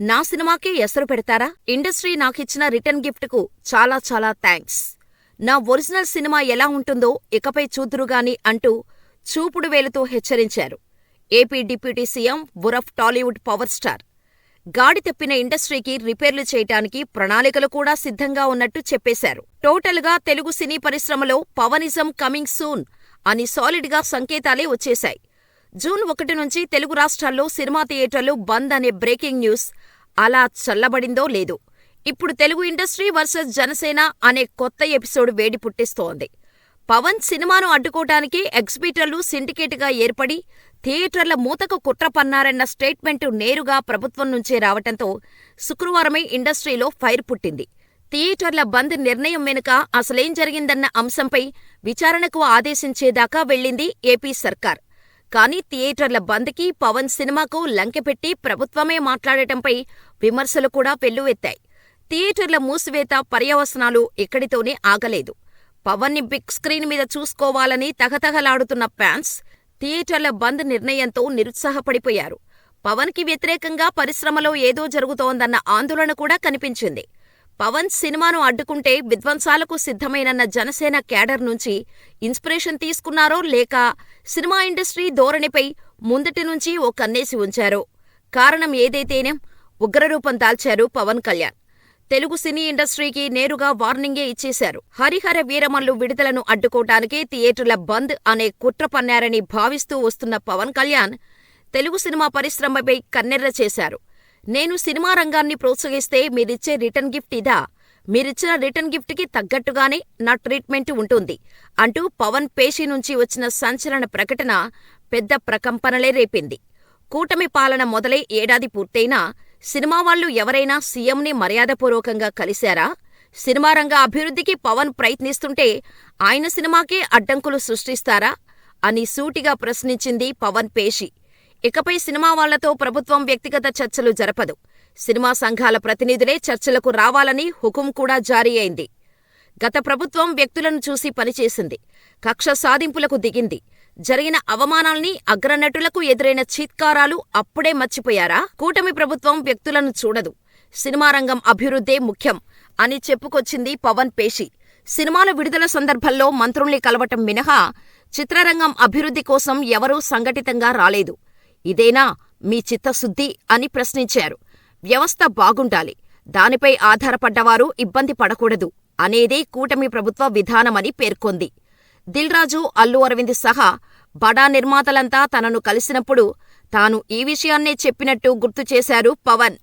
నా సినిమాకే ఎసరు పెడతారా? ఇండస్ట్రీ నాకిచ్చిన రిటర్న్ గిఫ్ట్కు చాలా చాలా థ్యాంక్స్ నా ఒరిజినల్ సినిమా ఎలా ఉంటుందో ఇకపై చూద్దురుగాని అంటూ చూపుడు వేలుతో హెచ్చరించారు. ఏపీ డిప్యూటీ సీఎం బురఫ్ టాలీవుడ్ పవర్ స్టార్. గాడి తప్పిన ఇండస్ట్రీకి రిపేర్లు చేయటానికి ప్రణాళికలు కూడా సిద్ధంగా ఉన్నట్టు చెప్పేశారు. టోటల్గా తెలుగు సినీ పరిశ్రమలో పవనిజం కమింగ్ సూన్ అని సాలిడ్గా సంకేతాలే వచ్చేశాయి. జూన్ ఒకటి నుంచి తెలుగు రాష్ట్రాల్లో సినిమా థియేటర్లు బంద్ అనే బ్రేకింగ్ న్యూస్ అలా చల్లబడిందో లేదో. ఇప్పుడు తెలుగు ఇండస్ట్రీ వర్సెస్ జనసేన అనే కొత్త ఎపిసోడ్ వేడి పుట్టిస్తోంది. పవన్ సినిమాను అడ్డుకోవటానికి ఎగ్జిబిటర్లు సిండికేట్గా ఏర్పడి థియేటర్ల మూతకు కుట్ర పన్నారన్న స్టేట్మెంట్ నేరుగా ప్రభుత్వం నుంచే రావటంతో శుక్రవారమే ఇండస్ట్రీలో ఫైర్ పుట్టింది. థియేటర్ల బంద్ నిర్ణయం వెనుక అసలేం జరిగిందన్న అంశంపై విచారణకు ఆదేశించేదాకా వెళ్ళింది ఏపీ సర్కార్. కానీ థియేటర్ల బంద్కి పవన్ సినిమాకు లంకెపెట్టి ప్రభుత్వమే మాట్లాడటంపై విమర్శలు కూడా వెల్లువెత్తాయి. థియేటర్ల మూసివేత పర్యవసనాలు ఇక్కడితోనే ఆగలేదు. పవన్ని బిగ్ స్క్రీన్ మీద చూసుకోవాలని తహతహలాడుతున్న ఫ్యాన్స్ థియేటర్ల బంద్ నిర్ణయంతో నిరుత్సాహపడిపోయారు. పవన్కి వ్యతిరేకంగా పరిశ్రమలో ఏదో జరుగుతోందన్న ఆందోళన కూడా కనిపించింది. పవన్ సినిమాను అడ్డుకుంటే విధ్వంసాలకు సిద్ధమైనన్న జనసేన క్యాడర్ నుంచి ఇన్స్పిరేషన్ తీసుకున్నారో లేక సినిమా ఇండస్ట్రీ ధోరణిపై ముందటి నుంచి ఓ కన్నేసి ఉంచారో? కారణం ఏదైతేనేం ఉగ్రరూపం దాల్చారు పవన్ కళ్యాణ్. తెలుగు సినీ ఇండస్ట్రీకి నేరుగా వార్నింగే ఇచ్చేశారు. హరిహర వీరమల్లు విడుదలను అడ్డుకోవటానికే థియేటర్ల బంద్ అనే కుట్ర పన్నారని భావిస్తూ వస్తున్న పవన్ కళ్యాణ్ తెలుగు సినిమా పరిశ్రమపై కన్నెర్ర చేశారు. నేను సినిమా రంగాన్ని ప్రోత్సహిస్తే మీరిచ్చే రిటర్న్ గిఫ్ట్ ఇదా? మీరిచ్చిన రిటర్న్ గిఫ్ట్కి తగ్గట్టుగానే నా ట్రీట్మెంట్ ఉంటుంది. అంటూ పవన్ పేషీ నుంచి వచ్చిన సంచలన ప్రకటన పెద్ద ప్రకంపనలే రేపింది. కూటమి పాలన మొదలై ఏడాది పూర్తయినా సినిమా వాళ్ళు ఎవరైనా సీఎంని మర్యాదపూర్వకంగా కలిశారా? సినిమా రంగ అభివృద్ధికి పవన్ ప్రయత్నిస్తుంటే ఆయన సినిమాకే అడ్డంకులు సృష్టిస్తారా? అని సూటిగా ప్రశ్నించింది పవన్ పేషి. ఇకపై సినిమా వాళ్ళతో ప్రభుత్వం వ్యక్తిగత చర్చలు జరపదు. సినిమా సంఘాల ప్రతినిధులే చర్చలకు రావాలని హుకుం కూడా జారీ అయింది. గత ప్రభుత్వం వ్యక్తులను చూసి పనిచేసింది. కక్ష సాధింపులకు దిగింది. జరిగిన అవమానాల్ని అగ్రనటులకు ఎదురైన చీత్కారాలు అప్పుడే మర్చిపోయారా? కూటమి ప్రభుత్వం వ్యక్తులను చూడదు. సినిమా రంగం అభివృద్ధే ముఖ్యం అని చెప్పుకొచ్చింది పవన్ పేషి. సినిమాల విడుదల సందర్భంలో మంత్రుల్ని కలవటం మినహా చిత్రరంగం అభివృద్ధి కోసం ఎవరూ సంఘటితంగా రాలేదు. ఇదేనా మీ చిత్తశుద్ధి అని ప్రశ్నించారు. వ్యవస్థ బాగుండాలి. దానిపై ఆధారపడ్డవారు ఇబ్బంది పడకూడదు అనేదే కూటమి ప్రభుత్వ విధానమని పేర్కొంది. దిల్రాజు అల్లు అరవింద్ సహా బడా నిర్మాతలంతా తనను కలిసినప్పుడు తాను ఈ విషయాన్నే చెప్పినట్టు గుర్తుచేశారు పవన్.